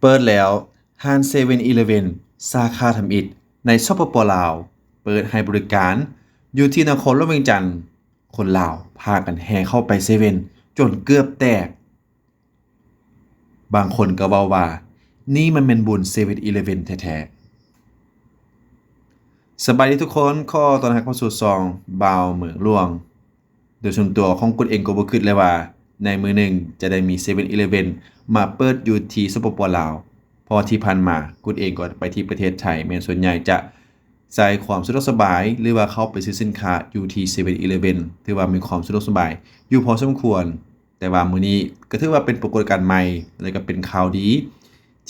เปิดแล้วห้านเซเว่นอีเลเวนสาขาทำอิฐในสปปลาว เปิดให้บริการ อยู่ที่นครลวงเวียงจันทน์คนลาวพากันแห่เข้าไปเซเว่นจนเกือบแตก บางคนก็เว้าว่า นี่มันเป็นบุญเซเว่นอีเลเวนแท้ๆสบายดีทุกคนข้อตอนรับเข้าสู่ซองบาวเหมืองหลวง โดยส่วนตัวของกุดเองก็บ่คิดเลยว่า ในมือหนึ่งจะได้มี7 e เ e ่ e มาเปิดอยู่ที่สปปลาว พอที่ผ่านมากุดเองก็ไปที่ประเทศไทยแม้นส่วนใหญ่จะใช้ความสะดวกสบาย หรือว่าเข้าไปซื้อสินค้าอยู่ที่7 e เ e ่ e ถือว่ามีความสะดวกสบาย อยู่พอสมควร แต่ว่ามือนี้ก็ถือว่าเป็นปรากฏการณ์ใหม่และก็เป็นข่าวดี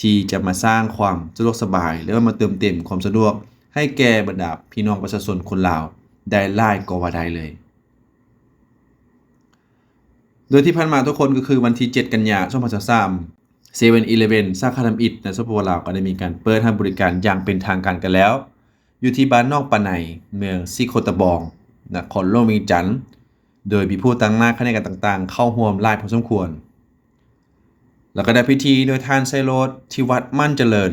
ที่จะมาสร้างความสะดวกสบาย หรือว่ามาเติมเต็มความสะดวก ให้แก่บรรดาพี่น้องประชาชนคนลาวได้หลายก็ว่าได้เลย โดยที่ผ่านมาทุกคนก็คือวันที่ 7 กันยายน2023 7-Eleven สาขาทำอิฐในสปปลาวก็ได้มีการเปิดให้บริการอย่างเป็นทางการกันแล้ว อยู่ที่บ้านนอกปะไนเมืองซิโคตะบองนครหลวงเวียงจันทน์โดยมีผู้ตั้งหน้าคณะกันต่างๆ เข้าร่วมหลายพอสมควร แล้วก็ได้พิธีโดยท่านไซโรดที่วัดมั่นเจริญ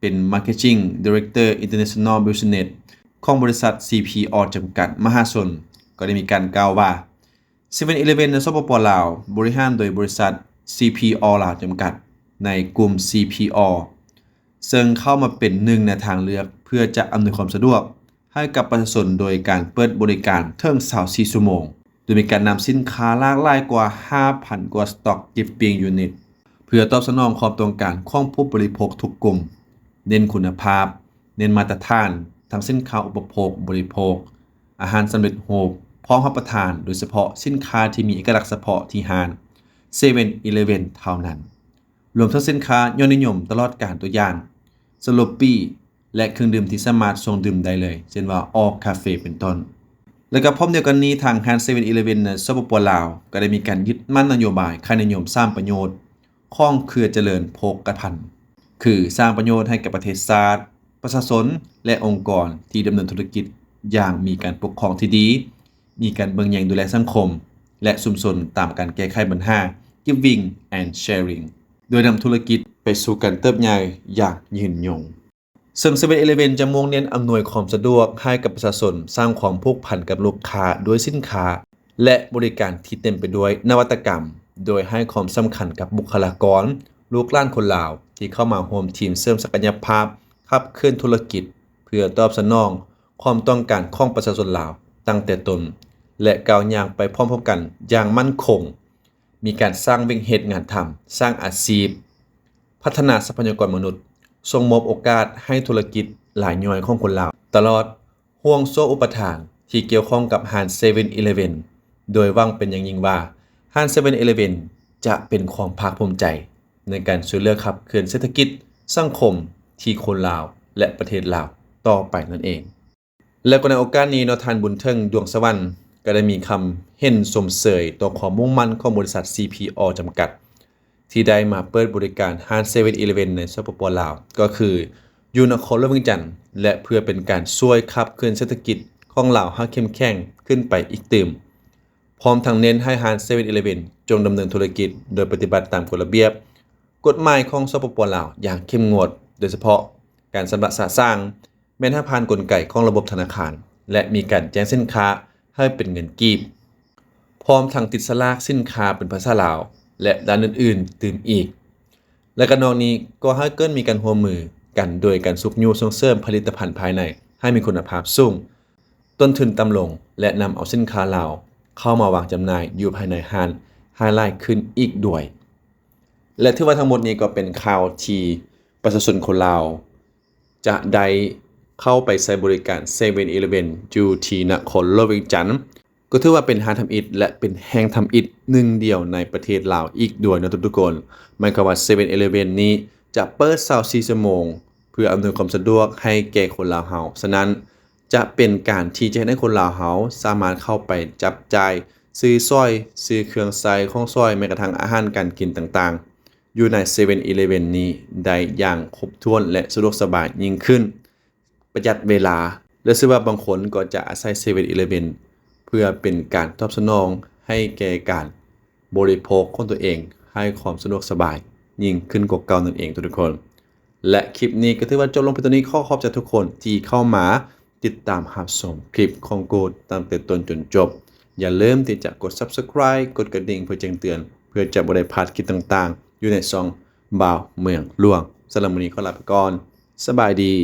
เป็น Marketing Director International Business ของบริษัท CPO จำกัด มหาชนก็ได้มีการกล่าวว่า 7-Eleven ในสปปลาว บริหารโดยบริษัท CPO ลาวจำกัด ในกลุ่ม CPO ซึ่งเข้ามาเป็นหนึ่งในทางเลือกเพื่อจะอำนวยความสะดวก ให้กับประชาชนโดยการเปิดบริการเทิง24ชั่วโมง โดยมีการนำสินค้าหลากหลายกว่า 5,000 กว่าสต็อกกิฟต์ปิ้งยูนิตเพื่อตอบสนองความต้องการของผู้บริโภคทุกกลุ่ม เน้นคุณภาพ เน้นมาตรฐาน ทั้งสินค้าอุปโภค บริโภค อาหารสำเร็จรูป พร้อมรับประทานโดยเฉพาะสินค้าที่มีเอกลักษณ์เฉพาะที่ห้าง 7-Eleven เท่านั้น รวมทั้งสินค้ายอดนิยมตลอดการตัวอย่างสโลปี้และเครื่องดื่มที่สามารถส่งดื่มได้เลย เช่นว่าออกคาเฟ่เป็นต้น แล้วก็พร้อมเดียวกันนี้ทางห้าง 7-Eleven ในสปปลาว ก็ได้มีการยึดมั่นนโยบายค่านิยมสร้างประโยชน์ข้องเครือเจริญโภคภัณฑ์คือสร้างประโยชน์ให้กับประเทศชาติประชาชนและองค์กรที่ดำเนินธุรกิจอย่างมีการปกครองที่ดี มีการเบิ่งแยงดูแลสังคม และสุมสนตามการแก้ไขปัญหา Giving and Sharing โดยนำธุรกิจไปสู่การเติบใหญ่อย่างยืนยงซึ่ง 7-Eleven จะมุ่งเน้นอำนวยความสะดวกให้กับประชาชนสร้างความผูกพันกับลูกค้าด้วยสินค้า และบริการที่เต็มไปด้วยนวัตกรรม โดยให้ความสำคัญกับบุคลากร ลูกหล้านคนลาว ที่เข้ามาร่วมทีมเสริมศักยภาพขับเคลื่อนธุรกิจ เพื่อตอบสนอง ความต้องการของประชาชนลาว ตั้งแต่ตน และก้าวย่างไปพร้อมๆกันอย่างมั่นคง มีการสร้างวิ่งเฮ็ดงานทำสร้างอาชีพ พัฒนาทรัพยากรมนุษย์ส่งมอบโอกาสให้ธุรกิจหลายย่อยของคนลาวตลอดห่วงโซ่อุปทาน ที่เกี่ยวข้องกับห้าง 7-Eleven โดยหวังเป็นอย่างยิ่งว่าห้าง 7-Eleven จะเป็นความภาคภูมิใจ ในการช่วยเหลือขับเคลื่อนเศรษฐกิจสังคมที่คนลาวและประเทศลาวต่อไปนั่นเอง และก็ในโอกาสนี้เนาะท่านบุญเทิงดวงสวรรค์ ก็ได้มีคำเห็นสมเสยต่อความมุ่งมั่นของบริษัท CPO จำกัด ที่ได้มาเปิดบริการห้าง 7-Eleven ในสปปลาว ก็คือยู่นครหลวงเวียงจันทน์และเพื่อเป็นการช่วยขับเคลื่อนเศรษฐกิจของลาวให้เข้มแข็งขึ้นไปอีกติมพร้อมทั้งเน้นให้ห้าง 7-Eleven จงดำเนินธุรกิจ โดยปฏิบัติตามกฎระเบียบ กฎหมายของสปปลาวอย่างเข้มงวด โดยเฉพาะการสำระสะสร้างแม้นถ้าผ่านกลไกของระบบธนาคาร และมีการแจ้งสินค้า ให้เป็นเงินกีบ พร้อมทั้งติดสลากสินค้าเป็นภาษาลาว และด้านอื่นๆตื่มอีก และก็นอกนี้ก็ให้เกินมีการร่วมือกันโดยการสุกยูส่งเสริมผลิตภัณฑ์ภายใน ให้มีคุณภาพสูง ต้นทุนต่ำลงและนำเอาสินค้าลาวเข้ามาวางจำหน่ายอยู่ภายในห้างไฮไลท์ขึ้นอีกด้วย และที่ว่าทั้งหมดนี้ก็เป็นข่าวที่ประชาชนคนลาวจะได้ เข้าไปใช้บริการ 7-Eleven อยู่ที่นครหลวงเวียงจันก็ถือว่าเป็นหางทำอิฐและเป็นแห่งทำอิฐหนึ่งเดียวในประเทศลาวอีกด้วยนะทุกๆคนหมายความว่า 7-Eleven นี้จะเปิด24ชั่วโมง เพื่ออำนวยความสะดวกให้แก่คนลาวเฮาฉะนั้นจะเป็นการที่จะให้คนลาวเฮาสามารถเข้าไปจับจ่ายซื้อสร้อย ซื้อเครื่องใช้ของสร้อยแม้กระทั่งอาหารการกินต่างๆ อยู่ใน 7-Eleven นี้ได้อย่างครบถ้วนและสะดวกสบายยิ่งขึ้น ประหยัดเวลา และซึ่งว่าบางคนก็จะอาศัย 7-Eleven เพื่อเป็นการตอบสนองให้แก่การบริโภคของตัวเองให้ความสะดวกสบาย ยิ่งขึ้นกว่าเก่านั่นเองทุกคน และคลิปนี้ก็ถือว่าจบลงไปตรงนี้ข้อขอบใจทุกคนที่เข้ามาติดตามรับชมคลิปของกูดตั้งแต่ต้นจนจบ อย่าลืมที่จะกด subscribe กดกระดิ่งเพื่อแจ้งเตือน เพื่อจะบ่ได้พลาดคลิปต่างๆ อยู่ในช่องบ่าวเมืองหลวงสำหรับวันนี้ขอลาไปก่อน สบายดี